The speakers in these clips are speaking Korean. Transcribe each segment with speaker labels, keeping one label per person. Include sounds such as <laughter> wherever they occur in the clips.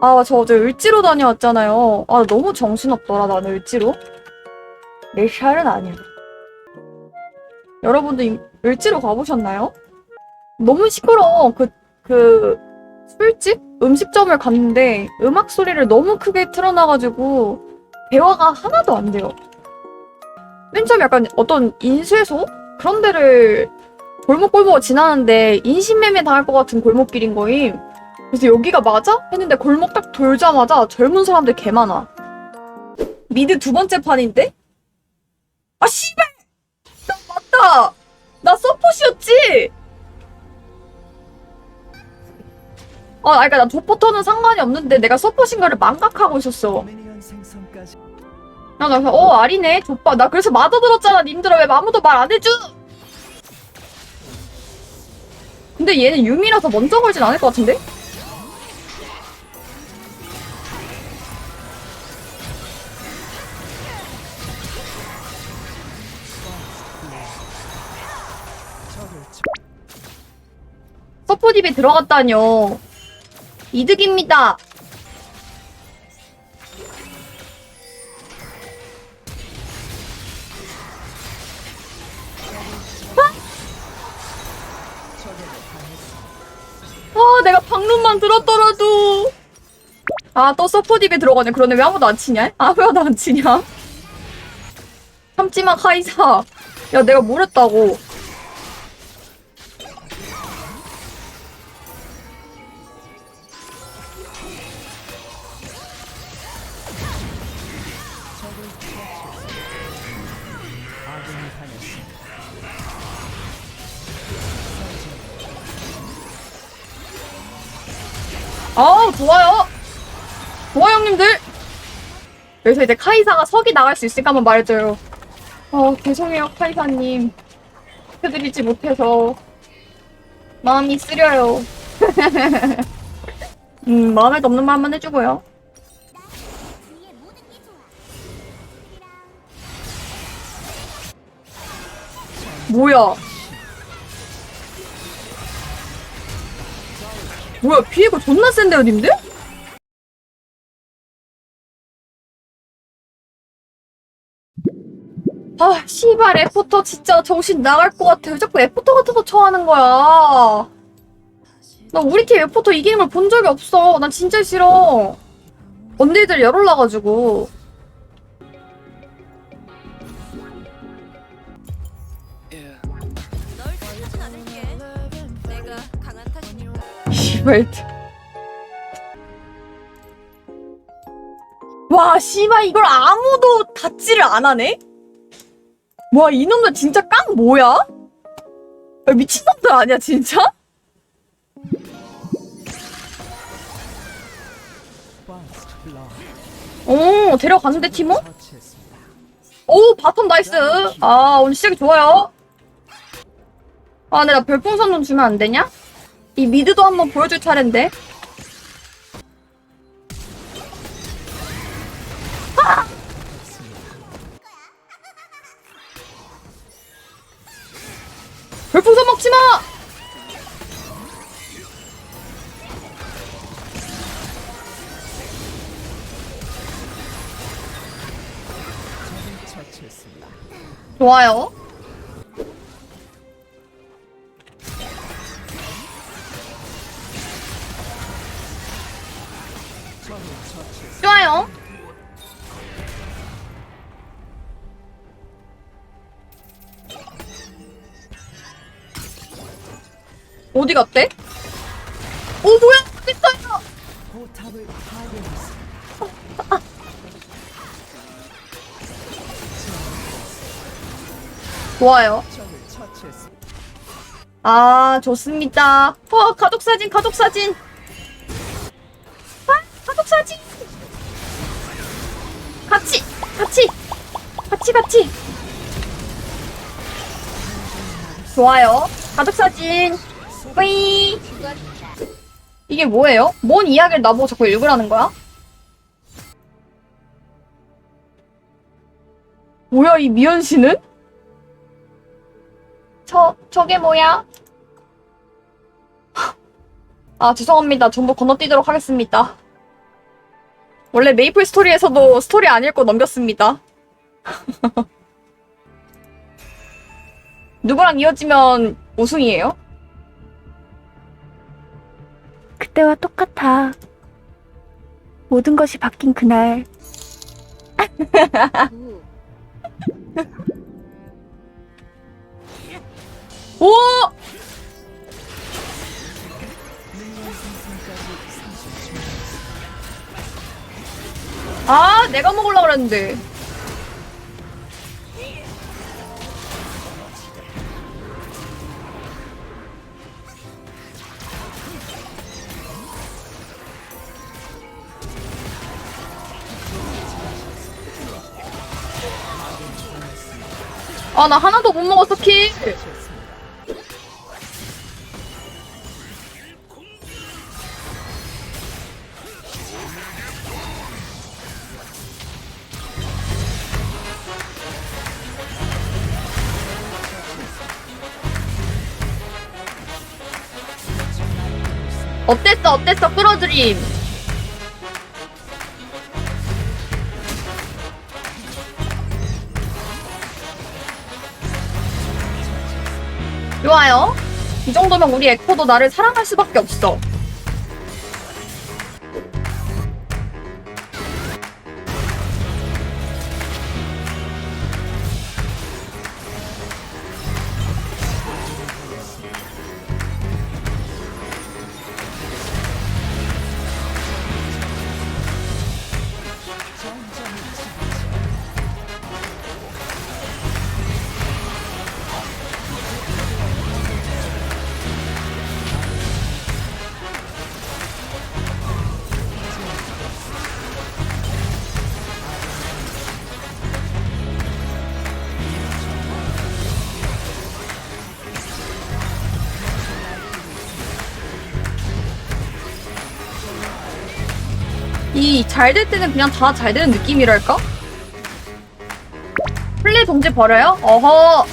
Speaker 1: 아, 저 어제 을지로 다녀왔잖아요. 아, 너무 정신없더라, 나는 을지로. 내 샬은 아니야. 여러분도 이- 을지로 가보셨나요? 너무 시끄러워. 그, 그, 술집? 음식점을 갔는데 음악 소리를 너무 크게 틀어놔가지고 대화가 하나도 안 돼요. 맨 처음 약간 어떤 인쇄소? 그런 데를 골목골목 지나는데 인신매매 당할 것 같은 골목길인 거임. 그래서 여기가 맞아? 했는데 골목 딱 돌자마자 젊은 사람들 개 많아. 미드 두 번째 판인데? 아, 씨발! 나 맞다! 나 서폿이었지! 아, 그니까 나 조포터는 상관이 없는데 내가 서폿인가를 망각하고 있었어. 나 그래서 어, 아리네? 족바. 나 그래서 맞아들었잖아, 님들아. 왜 아무도 말 안 해줘? 근데 얘는 유미라서 먼저 걸진 않을 것 같은데? 서포집에 들어갔다뇨. 이득입니다. 아, 내가 방론만 들었더라도. 아, 또 서포집에 들어가네. 그러네. 왜 아무도 안 치냐? 아, 왜나안 치냐? 참지마, 카이사. 야, 내가 뭘 했다고. 아우 좋아요. 좋아요 형님들. 여기서 이제 카이사가 석이 나갈 수 있을까 한번 말해줘요. 어 죄송해요 카이사님. 해드리지 못해서. 마음이 쓰려요. <laughs> 음 마음에도 없는 말만 해주고요. 뭐야 뭐야 피해가 존나 센데요 님들? 아 씨발 에포터 진짜 정신 나갈 것 같아 왜 자꾸 에포터 같은 거 쳐하는 거야. 나 우리 팀 에포터 이기는 걸 본 적이 없어. 난 진짜 싫어. 언니들 열 올라가지고 씨발 와 씨발 이걸 아무도 닫지를 안 하네? 와 이놈들 진짜 깡 뭐야? 야, 미친놈들 아니야 진짜? 오 데려갔는데 티모? 오 바텀 나이스 아 오늘 시작이 좋아요 아 근데 나 별풍선 좀 주면 안 되냐? 이 미드도 한번 보여줄 차례인데 아! 별풍선 먹지마!
Speaker 2: 적을 처치했습니다.
Speaker 1: 좋아요 어디 갔대? 오 뭐야? 됐어요!
Speaker 2: 포탑을 파괴했습니다.
Speaker 1: 좋아요. 아 좋습니다. 와 가족 사진 가족 사진. 아 가족 사진. 같이 같이 같이 같이. 좋아요. 가족 사진 뿌이 이게 뭐예요? 뭔 이야기를 나보고 자꾸 읽으라는 거야? 뭐야 이 미연 씨는? 저 저게 뭐야? 아 죄송합니다. 전부 건너뛰도록 하겠습니다.
Speaker 2: 원래 메이플 스토리에서도 스토리 안 읽고 넘겼습니다. <laughs> 누구랑 이어지면 우승이에요?
Speaker 1: 그때와 똑같아. 모든 것이 바뀐 그날. <laughs>
Speaker 2: 오! 아, 내가 먹으려고 그랬는데. 아, 나 하나도 못 먹었어, 킬. 어땠어, 어땠어, 끌어들임. 좋아요. 이 정도면 우리 에코도 나를 사랑할 수밖에 없어. 이 잘 될 때는 그냥 다 잘 되는 느낌이랄까? 플레이 동지 버려요? 어허.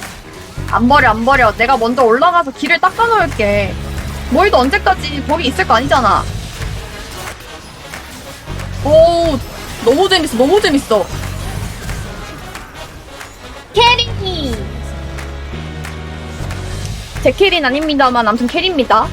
Speaker 2: 안 버려, 안 버려. 내가 먼저 올라가서 길을 닦아놓을게. 모이도 언제까지 거기 있을 거 아니잖아. 오, 너무 재밌어, 너무 재밌어. 캐리! 제 캐리는 아닙니다만, 아무튼 캐리입니다.